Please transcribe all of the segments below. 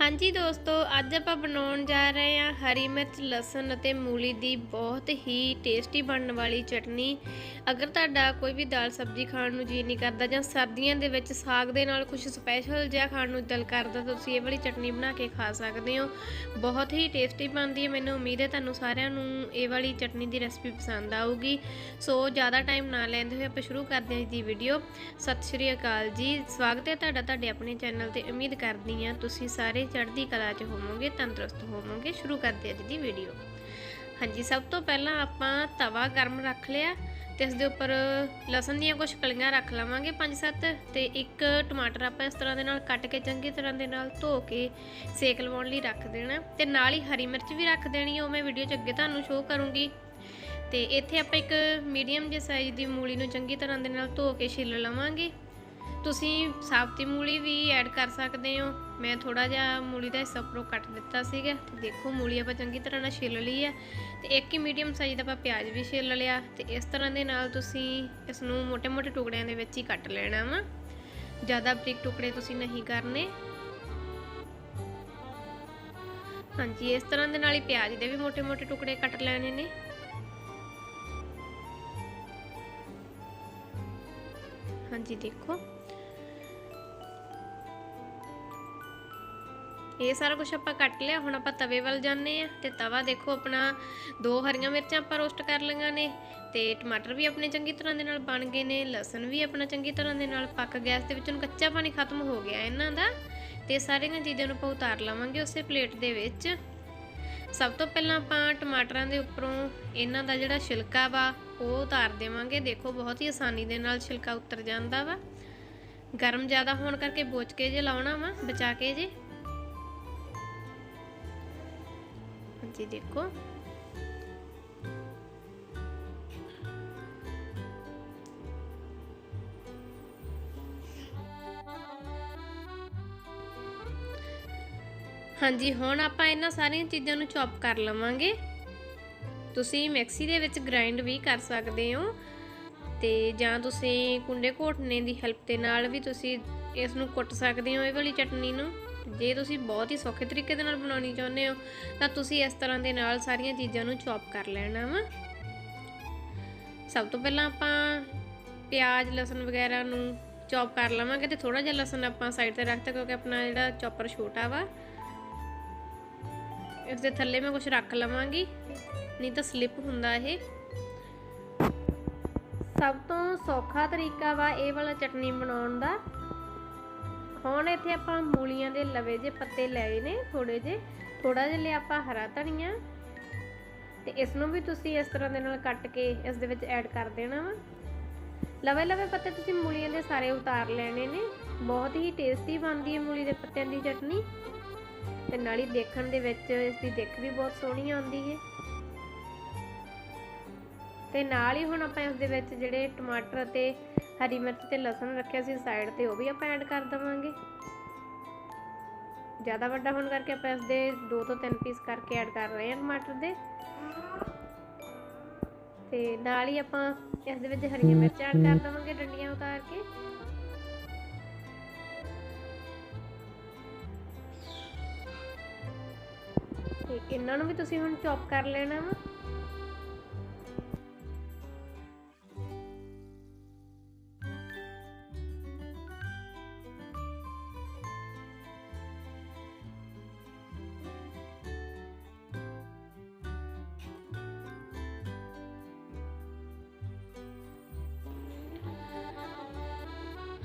ਹਾਂਜੀ ਦੋਸਤੋ, ਅੱਜ ਆਪਾਂ ਬਣਾਉਣ ਜਾ ਰਹੇ ਹਾਂ ਹਰੀ ਮਿਰਚ, ਲਸਣ ਅਤੇ ਮੂਲੀ ਦੀ ਬਹੁਤ ਹੀ ਟੇਸਟੀ ਬਣਨ ਵਾਲੀ ਚਟਨੀ। ਅਗਰ ਤੁਹਾਡਾ ਕੋਈ ਵੀ ਦਾਲ ਸਬਜ਼ੀ ਖਾਣ ਨੂੰ ਜੀ ਨਹੀਂ ਕਰਦਾ ਜਾਂ ਸਰਦੀਆਂ ਦੇ ਵਿੱਚ ਸਾਗ ਦੇ ਨਾਲ ਕੁਝ ਸਪੈਸ਼ਲ ਜਿਹਾ ਖਾਣ ਨੂੰ ਦਿਲ ਕਰਦਾ, ਤਾਂ ਤੁਸੀਂ ਇਹ ਵਾਲੀ ਚਟਨੀ ਬਣਾ ਕੇ ਖਾ ਸਕਦੇ ਹੋ। ਬਹੁਤ ਹੀ ਟੇਸਟੀ ਬਣਦੀ ਹੈ, ਮੈਨੂੰ ਉਮੀਦ ਹੈ ਤੁਹਾਨੂੰ ਸਾਰਿਆਂ ਨੂੰ ਇਹ ਵਾਲੀ ਚਟਨੀ ਦੀ ਰੈਸਪੀ ਪਸੰਦ ਆਊਗੀ। ਸੋ ਜ਼ਿਆਦਾ ਟਾਈਮ ਨਾ ਲੈਂਦੇ ਹੋਏ ਆਪਾਂ ਸ਼ੁਰੂ ਕਰਦੇ ਹਾਂ ਅੱਜ ਦੀ ਵੀਡੀਓ ਸਤਿ ਸ਼੍ਰੀ ਅਕਾਲ ਜੀ। ਸਵਾਗਤ ਹੈ ਤੁਹਾਡਾ ਤੁਹਾਡੇ ਆਪਣੇ ਚੈਨਲ ਤੇ। ਉਮੀਦ ਕਰਦੀ ਹਾਂ ਤੁਸੀਂ ਸਾਰੇ ਚੜ੍ਹਦੀ ਕਲਾ 'ਚ ਹੋਵੋਗੇ, ਤੰਦਰੁਸਤ ਹੋਵੋਗੇ, ਸ਼ੁਰੂ ਕਰਦੇ ਅੱਜ ਦੀ ਵੀਡੀਓ ਹਾਂਜੀ, ਸਭ ਤੋਂ ਪਹਿਲਾਂ ਆਪਾਂ ਤਵਾ ਗਰਮ ਰੱਖ ਲਿਆ ਤੇ ਇਸ ਦੇ ਉੱਪਰ ਲਸਣ ਦੀਆਂ ਕੁਝ ਕਲੀਆਂ ਰੱਖ ਲਵਾਂਗੇ 5-7 ਤੇ ਇੱਕ ਟਮਾਟਰ ਆਪਾਂ ਇਸ ਤਰ੍ਹਾਂ ਦੇ ਨਾਲ ਕੱਟ ਕੇ ਚੰਗੀ ਤਰ੍ਹਾਂ ਦੇ ਨਾਲ ਧੋ ਕੇ ਸੇਕ ਲਵਾਉਣ ਲਈ ਰੱਖ ਦੇਣਾ। ਤੇ ਨਾਲ ਹੀ ਹਰੀ ਮਿਰਚ ਵੀ ਰੱਖ ਦੇਣੀ ਹੈ ਉਹ ਮੈਂ ਵੀਡੀਓ 'ਚ ਅੱਗੇ ਤੁਹਾਨੂੰ ਸ਼ੋਅ ਕਰੂੰਗੀ। ਤੇ ਇੱਥੇ ਆਪਾਂ ਇੱਕ ਮੀਡੀਅਮ ਜਿਹੇ ਸਾਈਜ਼ ਦੀ ਮੂਲੀ ਨੂੰ ਚੰਗੀ ਤਰ੍ਹਾਂ ਦੇ ਨਾਲ ਧੋ ਕੇ ਛਿੱਲ ਲਵਾਂਗੇ। ਤੁਸੀਂ ਸਾਬਤੀ ਮੂਲੀ ਵੀ ਐਡ ਕਰ ਸਕਦੇ ਹੋ। ਮੈਂ ਥੋੜਾ ਜਿਹਾ ਮੂਲੀ ਦਾ ਹਿੱਸਾ ਉੱਪਰੋਂ ਕੱਟ ਦਿੱਤਾ ਸੀਗਾ। ਦੇਖੋ, ਮੂਲੀ ਆਪਾਂ ਚੰਗੀ ਤਰ੍ਹਾਂ ਨਾਲ ਛਿੱਲ ਲਈ ਹੈ। ਤੇ ਇੱਕ ਹੀ ਮੀਡੀਅਮ ਸਾਈਜ਼ ਦਾ ਆਪਾਂ ਪਿਆਜ਼ ਵੀ ਛਿੱਲ ਲਿਆ। ਤੇ ਇਸ ਤਰ੍ਹਾਂ ਦੇ ਨਾਲ ਤੁਸੀਂ ਇਸ ਨੂੰ ਮੋٹے-ਮੋٹے ਟੁਕੜਿਆਂ ਦੇ ਵਿੱਚ ਹੀ ਕੱਟ ਲੈਣਾ ਵਾ। ਜ਼ਿਆਦਾ ਬਰੀਕ ਟੁਕੜੇ ਤੁਸੀਂ ਨਹੀਂ ਕਰਨੇ। ਹਾਂਜੀ, ਇਸ ਤਰ੍ਹਾਂ ਦੇ ਨਾਲ ਹੀ ਪਿਆਜ਼ ਦੇ ਵੀ ਮੋٹے-ਮੋٹے ਟੁਕੜੇ ਕੱਟ ਲੈਣੇ ਨੇ। ਹਾਂਜੀ, ਦੇਖੋ। ਇਹ ਸਾਰਾ ਕੁਝ ਆਪਾਂ ਕੱਟ ਲਿਆ, ਹੁਣ ਆਪਾਂ ਤਵੇ ਵੱਲ ਜਾਂਦੇ ਆ ਤੇ ਤਵਾ ਦੇਖੋ ਆਪਣਾ ਦੋ ਹਰੀਆਂ ਮਿਰਚਾਂ ਆਪਾਂ ਰੋਸਟ ਕਰ ਲਈਆਂ ਨੇ ਤੇ ਟਮਾਟਰ ਵੀ ਆਪਣੇ ਚੰਗੀ ਤਰ੍ਹਾਂ ਦੇ ਨਾਲ ਬਣ ਗਏ ਨੇ, ਲਸਣ ਵੀ ਆਪਣਾ ਚੰਗੀ ਤਰ੍ਹਾਂ ਦੇ ਨਾਲ ਪੱਕ ਗਿਆ, ਇਸ ਦੇ ਵਿੱਚੋਂ ਕੱਚਾ ਪਾਣੀ ਖਤਮ ਹੋ ਗਿਆ ਇਹਨਾਂ ਦਾ ਤੇ ਸਾਰੀਆਂ ਚੀਜ਼ਾਂ ਨੂੰ ਆਪਾਂ ਉਤਾਰ ਲਵਾਂਗੇ ਉਸੇ ਪਲੇਟ ਦੇ ਵਿੱਚ। ਸਭ ਤੋਂ ਪਹਿਲਾਂ ਆਪਾਂ ਟਮਾਟਰਾਂ ਦੇ ਉੱਪਰੋਂ ਇਹਨਾਂ ਦਾ ਜਿਹੜਾ ਛਿਲਕਾ ਵਾ, ਉਹ ਉਤਾਰ ਦੇਵਾਂਗੇ। ਦੇਖੋ ਬਹੁਤ ਹੀ ਆਸਾਨੀ ਦੇ ਨਾਲ ਛਿਲਕਾ ਉਤਰ ਜਾਂਦਾ ਵਾ। ਗਰਮ ਜ਼ਿਆਦਾ ਹੋਣ ਕਰਕੇ ਬੋਚ ਕੇ ਜੇ ਲਾਉਣਾ ਵਾ, ਬਚਾ ਕੇ ਜੇ। ਜੀ ਦੇਖੋ ਹਾਂਜੀ, ਹੁਣ ਆਪਾਂ ਇਹਨਾਂ ਸਾਰੀਆਂ ਚੀਜ਼ਾਂ ਨੂੰ ਚੌਪ ਕਰ ਲਵਾਂਗੇ। ਤੁਸੀਂ ਮਿਕਸੀ ਦੇ ਵਿੱਚ ਗ੍ਰਾਈਂਡ ਵੀ ਕਰ ਸਕਦੇ ਹੋ ਤੇ ਜਾਂ ਤੁਸੀਂ ਕੁੰਡੇ ਘੋਟਨੇ ਦੀ ਹੈਲਪ ਦੇ ਨਾਲ ਵੀ ਤੁਸੀਂ ਇਸ ਨੂੰ ਕੁੱਟ ਸਕਦੇ ਹੋ ਇਹ ਵਾਲੀ ਚਟਨੀ ਨੂੰ। ਜੇ ਤੁਸੀਂ ਬਹੁਤ ਹੀ ਸੌਖੇ ਤਰੀਕੇ ਦੇ ਨਾਲ ਬਣਾਉਣੀ ਚਾਹੁੰਦੇ ਹੋ, ਤਾਂ ਤੁਸੀਂ ਇਸ ਤਰ੍ਹਾਂ ਦੇ ਨਾਲ ਸਾਰੀਆਂ ਚੀਜ਼ਾਂ ਨੂੰ ਚੌਪ ਕਰ ਲੈਣਾ ਵਾ। ਸਭ ਤੋਂ ਪਹਿਲਾਂ ਆਪਾਂ ਪਿਆਜ਼, ਲਸਣ ਵਗੈਰਾ ਨੂੰ ਚੌਪ ਕਰ ਲਵਾਂਗੇ ਤੇ ਥੋੜਾ ਜਿਹਾ ਲਸਣ ਆਪਾਂ ਸਾਈਡ ਤੇ ਰੱਖਤਾ ਕਿਉਂਕਿ ਆਪਣਾ ਜਿਹੜਾ ਚੌਪਰ ਛੋਟਾ ਵਾ, ਇਸ ਦੇ ਥੱਲੇ ਮੈਂ ਕੁਝ ਰੱਖ ਲਵਾਂਗੀ, ਨਹੀਂ ਤਾਂ ਸਲਿਪ ਹੁੰਦਾ ਇਹ। ਸਭ ਤੋਂ ਸੌਖਾ ਤਰੀਕਾ ਵਾ ਇਹ ਵਾਲਾ ਚਟਨੀ ਬਣਾਉਣ ਦਾ। ਹੁਣ ਇੱਥੇ ਆਪਾਂ ਮੂਲੀਆਂ ਦੇ ਲਵੇ ਜੇ ਪੱਤੇ ਲਏ ਨੇ ਥੋੜੇ ਜੇ ਥੋੜਾ ਜਿਹਾ ਲਿਆ ਆਪਾਂ ਹਰਾ ਧਨੀਆ। ਤੇ ਇਸ ਨੂੰ ਵੀ ਤੁਸੀਂ ਇਸ ਤਰ੍ਹਾਂ ਦੇ ਨਾਲ ਕੱਟ ਕੇ ਇਸ ਦੇ ਵਿੱਚ ਐਡ ਕਰ ਦੇਣਾ ਵਾ। ਲਵੇ ਲਵੇ ਪੱਤੇ ਤੁਸੀਂ ਮੂਲੀਆਂ ਦੇ ਸਾਰੇ ਉਤਾਰ ਲੈਣੇ ਨੇ। ਬਹੁਤ ਹੀ ਟੇਸਟੀ ਬਣਦੀ ਹੈ ਮੂਲੀ ਦੇ ਪੱਤਿਆਂ ਦੀ ਚਟਨੀ। ਤੇ ਨਾਲ ਹੀ ਦੇਖਣ ਦੇ ਵਿੱਚ ਇਸ ਦੀ ਦਿੱਖ ਵੀ ਬਹੁਤ ਸੋਹਣੀ ਆਉਂਦੀ ਹੈ। ਤੇ ਨਾਲ ਹੀ ਹੁਣ ਆਪਾਂ ਇਸ ਦੇ ਵਿੱਚ ਜਿਹੜੇ ਟਮਾਟਰ ਅਤੇ ਹਰੀ ਮਿਰਚ ਤੇ ਲਸਣ ਰੱਖਿਆ ਸੀ ਸਾਈਡ ਤੇ, ਉਹ ਵੀ ਆਪਾਂ ਐਡ ਕਰ ਦਵਾਂਗੇ। ਜ਼ਿਆਦਾ ਵੱਡਾ ਹੋਣ ਕਰਕੇ ਆਪਾਂ ਇਸ ਦੇ 2 ਤੋਂ 3 ਪੀਸ ਕਰਕੇ ਐਡ ਕਰ ਰਹੇ ਹਾਂ ਟਮਾਟਰ ਦੇ। ਤੇ ਨਾਲ ਹੀ ਆਪਾਂ ਇਸ ਦੇ ਵਿੱਚ ਹਰੀਆਂ ਮਿਰਚਾਂ ਐਡ ਕਰ ਦਵਾਂਗੇ ਡੰਡੀਆਂ ਉਤਾਰ ਕੇ। ਤੇ ਇਹਨਾਂ ਨੂੰ ਵੀ ਤੁਸੀਂ ਹੁਣ ਚੌਪ ਕਰ ਲੈਣਾ ਵਾ।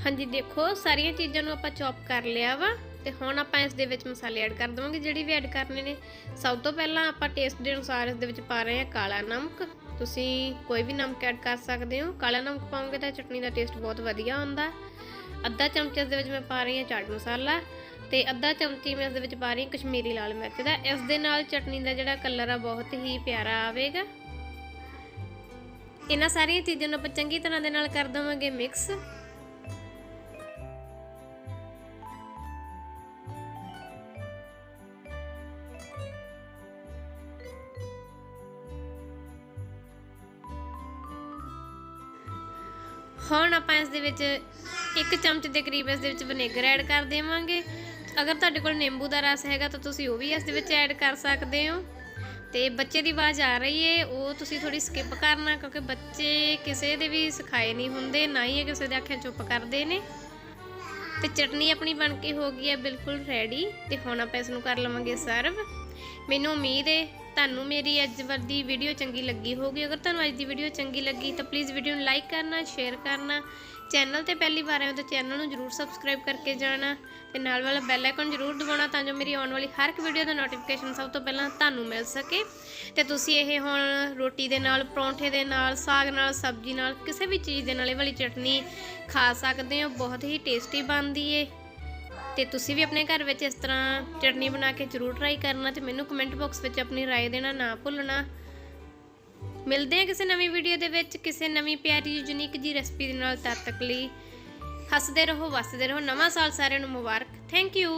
ਹਾਂਜੀ, ਦੇਖੋ, ਸਾਰੀਆਂ ਚੀਜ਼ਾਂ ਨੂੰ ਆਪਾਂ ਚੌਪ ਕਰ ਲਿਆ ਵਾ ਤੇ ਹੁਣ ਆਪਾਂ ਇਸ ਦੇ ਵਿੱਚ ਮਸਾਲੇ ਐਡ ਕਰ ਦਵਾਂਗੇ। ਜਿਹੜੀ ਵੀ ਐਡ ਕਰਨੇ ਨੇ, ਸਭ ਤੋਂ ਪਹਿਲਾਂ ਆਪਾਂ ਟੇਸਟ ਦੇ ਅਨੁਸਾਰ ਇਸ ਦੇ ਵਿੱਚ ਪਾ ਰਹੇ ਹਾਂ ਕਾਲਾ ਨਮਕ। ਤੁਸੀਂ ਕੋਈ ਵੀ ਨਮਕ ਐਡ ਕਰ ਸਕਦੇ ਹੋ। ਕਾਲਾ ਨਮਕ ਪਾਉਂਗੇ ਤਾਂ ਚਟਨੀ ਦਾ ਟੇਸਟ ਬਹੁਤ ਵਧੀਆ ਆਉਂਦਾ। ਅੱਧਾ ਚਮਚ ਇਸ ਦੇ ਵਿੱਚ ਮੈਂ ਪਾ ਰਹੀ ਹਾਂ ਚਾਟ ਮਸਾਲਾ ਤੇ ਅੱਧਾ ਚਮਚੀ ਮੈਂ ਇਸ ਦੇ ਵਿੱਚ ਪਾ ਰਹੀ ਹਾਂ ਕਸ਼ਮੀਰੀ ਲਾਲ ਮਿਰਚ ਦਾ। ਇਸ ਦੇ ਨਾਲ ਚਟਨੀ ਦਾ ਜਿਹੜਾ ਕਲਰ ਆ ਬਹੁਤ ਹੀ ਪਿਆਰਾ ਆਵੇਗਾ। ਇਹਨਾਂ ਸਾਰੀਆਂ ਚੀਜ਼ਾਂ ਨੂੰ ਆਪਾਂ ਚੰਗੀ ਤਰ੍ਹਾਂ ਦੇ ਨਾਲ ਕਰ ਦਵਾਂਗੇ ਮਿਕਸ ਹੁਣ ਆਪਾਂ ਇਸ ਦੇ ਵਿੱਚ ਇੱਕ ਚਮਚ ਦੇ ਕਰੀਬ ਇਸ ਦੇ ਵਿੱਚ ਵਿਨੇਗਰ ਐਡ ਕਰ ਦੇਵਾਂਗੇ। ਅਗਰ ਤੁਹਾਡੇ ਕੋਲ ਨਿੰਬੂ ਦਾ ਰਸ ਹੈਗਾ ਤਾਂ ਤੁਸੀਂ ਉਹ ਵੀ ਇਸ ਦੇ ਵਿੱਚ ਐਡ ਕਰ ਸਕਦੇ ਹੋ। ਤੇ ਬੱਚੇ ਦੀ ਆਵਾਜ਼ ਆ ਰਹੀ ਏ, ਉਹ ਤੁਸੀਂ ਥੋੜੀ ਸਕਿਪ ਕਰਨਾ ਕਿਉਂਕਿ ਬੱਚੇ ਕਿਸੇ ਦੇ ਵੀ ਸਿਖਾਏ ਨਹੀਂ ਹੁੰਦੇ, ਨਾ ਹੀ ਇਹ ਕਿਸੇ ਦੇ ਆਖਿਆ ਚੁੱਪ ਕਰਦੇ ਨੇ। ਤੇ ਚਟਨੀ ਆਪਣੀ ਬਣ ਕੇ ਹੋ ਗਈ ਹੈ ਬਿਲਕੁਲ ਰੈਡੀ ਤੇ ਹੁਣ ਆਪਾਂ ਇਸ ਨੂੰ ਕਰ ਲਵਾਂਗੇ ਸਰਵ ਮੈਨੂੰ ਉਮੀਦ ਹੈ ਤੁਹਾਨੂੰ ਮੇਰੀ ਅੱਜ ਦੀ ਵੀਡੀਓ ਚੰਗੀ ਲੱਗੀ ਹੋਊਗੀ। ਅਗਰ ਤੁਹਾਨੂੰ ਅੱਜ ਦੀ ਵੀਡੀਓ ਚੰਗੀ ਲੱਗੀ, ਤਾਂ ਪਲੀਜ਼ ਵੀਡੀਓ ਨੂੰ ਲਾਈਕ ਕਰਨਾ ਸ਼ੇਅਰ ਕਰਨਾ। ਚੈਨਲ ਤੇ ਪਹਿਲੀ ਵਾਰ ਆਏ ਹੋ ਤਾਂ ਚੈਨਲ ਨੂੰ ਜਰੂਰ ਸਬਸਕ੍ਰਾਈਬ ਕਰਕੇ ਜਾਣਾ ਤੇ ਨਾਲ ਵਾਲਾ ਬੈਲ ਆਈਕਨ ਜਰੂਰ ਦਬਾਉਣਾ ਤਾਂ ਜੋ ਮੇਰੀ ਆਉਣ ਵਾਲੀ ਹਰ ਇੱਕ ਵੀਡੀਓ ਦਾ ਨੋਟੀਫਿਕੇਸ਼ਨ ਸਭ ਤੋਂ ਪਹਿਲਾਂ ਤੁਹਾਨੂੰ ਮਿਲ ਸਕੇ। ਤੇ ਤੁਸੀਂ ਇਹ ਹੁਣ ਰੋਟੀ ਦੇ ਨਾਲ, ਪਰੌਂਠੇ ਦੇ ਨਾਲ, ਸਾਗ ਨਾਲ, ਸਬਜ਼ੀ ਨਾਲ, ਕਿਸੇ ਵੀ ਚੀਜ਼ ਦੇ ਨਾਲ ਇਹ ਵਾਲੀ ਚਟਨੀ ਖਾ ਸਕਦੇ ਹੋ। ਬਹੁਤ ਹੀ ਟੇਸਟੀ ਬਣਦੀ ਏ। ਤੇ ਤੁਸੀਂ ਵੀ ਆਪਣੇ ਘਰ ਵਿੱਚ ਇਸ ਤਰ੍ਹਾਂ ਚਟਨੀ ਬਣਾ ਕੇ ਜਰੂਰ ਟਰਾਈ ਕਰਨਾ ਤੇ ਮੈਨੂੰ ਕਮੈਂਟ ਬਾਕਸ ਵਿੱਚ ਆਪਣੀ رائے ਦੇਣਾ ਨਾ ਭੁੱਲਣਾ ਮਿਲਦੇ ਹਾਂ ਕਿਸੇ ਨਵੀਂ ਵੀਡੀਓ ਦੇ ਵਿੱਚ ਕਿਸੇ ਨਵੀਂ ਪਿਆਰੀ ਯੂਨੀਕ ਜੀ ਰੈਸਪੀ ਦੇ ਨਾਲ ਤਦ ਤੱਕ ਲਈ ਹੱਸਦੇ ਰਹੋ ਵਸਦੇ ਰਹੋ ਨਵਾਂ ਸਾਲ ਸਾਰਿਆਂ ਨੂੰ ਮੁਬਾਰਕ ਥੈਂਕ ਯੂ